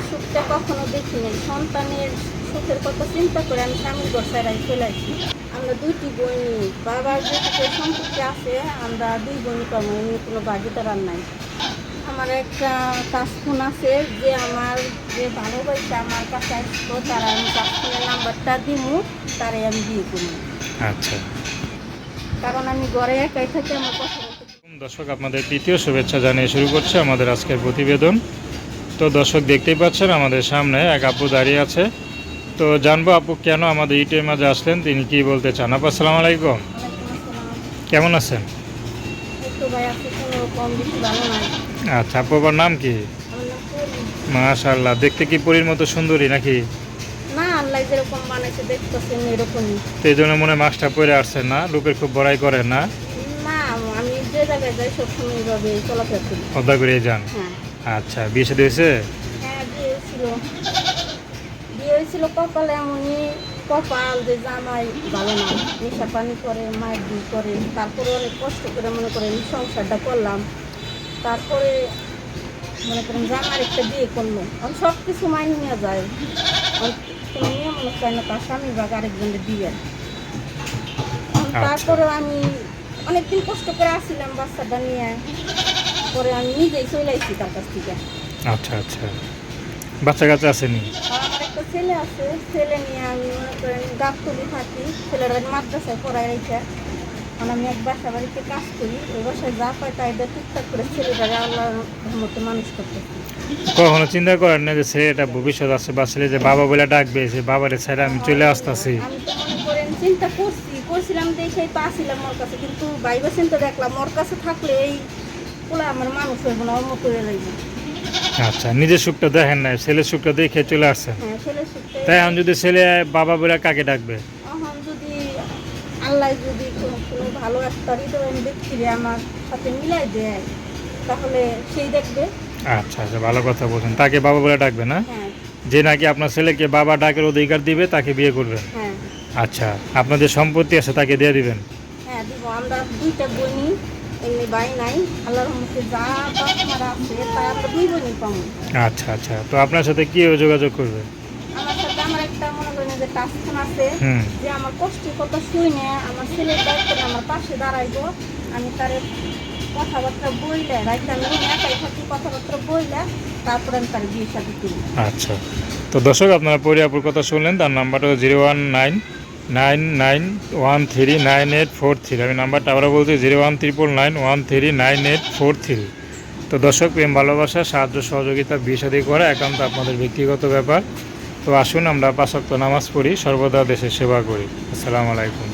সন্তানের সুখটা কখনো দেখি নাই। সন্তানের সুখের কথা চিন্তা করে আমি স্বামীর ঘর ছাড়াই চলে আসি। আমরা দুইটি বোন বাবার যেটুকু সম্পত্তি আছে আমরা দুই বোনই পাবো এমনি কোনো ভাগিদার নাই। আমার একটা কাজফোন আছে যে আমার যে ভালোবাসে আমার কাছে আসতো তারা আমি কাজফোনের নাম্বারটা দিমু তারাই আমি বিয়ে করব। আচ্ছা। কারণ আমি ঘরে একাই থাকি আমার কথা দর্শক আপনাদের তৃতীয় শুভেচ্ছা জানিয়ে শুরু করছে আমাদের আজকের প্রতিবেদন। তো দর্শক দেখতেই পাচ্ছেন আমাদের সামনে এক আপু দাঁড়িয়ে আছে। তো জানব আপু কেন আমাদের ইউটিউবের মাঝে আসলেন? তিনি কি বলতে চান? আপু আসসালামু আলাইকুম। কেমন আছেন? আচ্ছা আপু আবার নাম কি? মাশাল্লাহ দেখতে কি পরীর মতো সুন্দরী নাকি? এই জন্য মনে মাস্কটা পরে আসছেন না লোকের খুব বড়াই করেন না? না আমি যে জায়গায় যাই সবসময় এইভাবে চলাফেরা করি। করে যান। হ্যাঁ। আচ্ছা বিয়ে সাথে হয়েছে? হ্যাঁ বিয়ে হয়েছিল। বিয়ে হয়েছিল কপালে এমনই কপাল যে জামাই ভালো না। নেশা পানি করে মায়ের করে। তারপরে অনেক কষ্ট করে মনে করেন সংসারটা করলাম। তারপরে মনে করেন জামার একটা বিয়ে করল। আমি সব কিছু মাইনে নিয়ে যায় কোনো মনে না তার স্বামী বা আরেকজনের দিবেন তারপরে আমি অনেকদিন কষ্ট করে আসছিলাম বাচ্চাটা নিয়ে। পরে আমি নিজেই চলে আসছি তার কাছ থেকে। আচ্ছা আচ্ছা। বাচ্চা কাচ্চা আসেনি? আমার একটা ছেলে আছে ছেলে নিয়ে আমি মনে করেন গাবতলি থাকি। ছেলেরা মাদ্রাসায় পড়ায় রেখে কারণ আমি এক বাসা বাড়িতে কাজ করি ওই বাসায় যা পাই তাই দিয়ে টুকটাক করে ছেলেটাকে আল্লাহর মতো মানুষ করতেছি। কখনো চিন্তা করেন না যে ছেলেটা ভবিষ্যৎ আছে বা ছেলে যে বাবা বলে ডাকবে যে বাবারে ছেড়ে আমি চলে আসতেছি। আমি তো মনে করেন চিন্তা করছি করছিলাম দেখেই তো আসছিলাম ওর কাছে কিন্তু বাইবে চিন্তা দেখলাম ওর কাছে থাকলে এই পোলা আমার মানুষ হইব না ওর মতো আচ্ছা নিজের সুখটা দেখেন না ছেলের সুখটা দেখে চলে আসছেন? হ্যাঁ তাই এখন যদি ছেলে বাবা বলে কাকে ডাকবে? এখন যদি আল্লাহ যদি কোনো কোনো ভালো একটা হৃদয় ব্যক্তিরে আমার সাথে মিলাই দেয় তাহলে সেই দেখবে। আচ্ছা আচ্ছা ভালো কথা বলছেন। তাকে বাবা বলে ডাকবে না? হ্যাঁ। যে নাকি আপনার ছেলেকে বাবা ডাকের অধিকার দিবে তাকে বিয়ে করবেন হ্যাঁ। আচ্ছা আপনাদের সম্পত্তি আছে তাকে দিয়ে দিবেন? হ্যাঁ দিব। আমরা দুইটা বনি এমনি বাই নাই। আল্লাহর রহমতে যা বাচ্চারা আছে তা আমরা দুই বোনই পাবো। আচ্ছা আচ্ছা। তো আপনার সাথে কি যোগাযোগ করবে? আমার সাথে আমার একটা মনে করেন যে টাস্টন আছে যে আমার কষ্টের কথা শুনে আমার ছেলের দায়িত্ব আমার পাশে দাঁড়াইবো। আমি তার কথাবার্তা বইলে রাইতে আমি একাই থাকি কথাবার্তা বইলে তারপরে আমি তার বিয়ে সাথে আচ্ছা। তো দর্শক আপনারা পরিয়াপুর কথা শুনলেন তার নাম্বারটা zero one nine nine nine one three nine eight four three আমি নাম্বারটা আবারও বলছি zero one triple nine one three nine eight four three তো দর্শক, প্রেম, ভালোবাসা, সাহায্য, সহযোগিতা, বিষাদি করা একান্ত আপনাদের ব্যক্তিগত ব্যাপার। তো আসুন আমরা পাঁচক্ত নামাজ পড়ি, সর্বদা দেশের সেবা করি। আসসালামু আলাইকুম।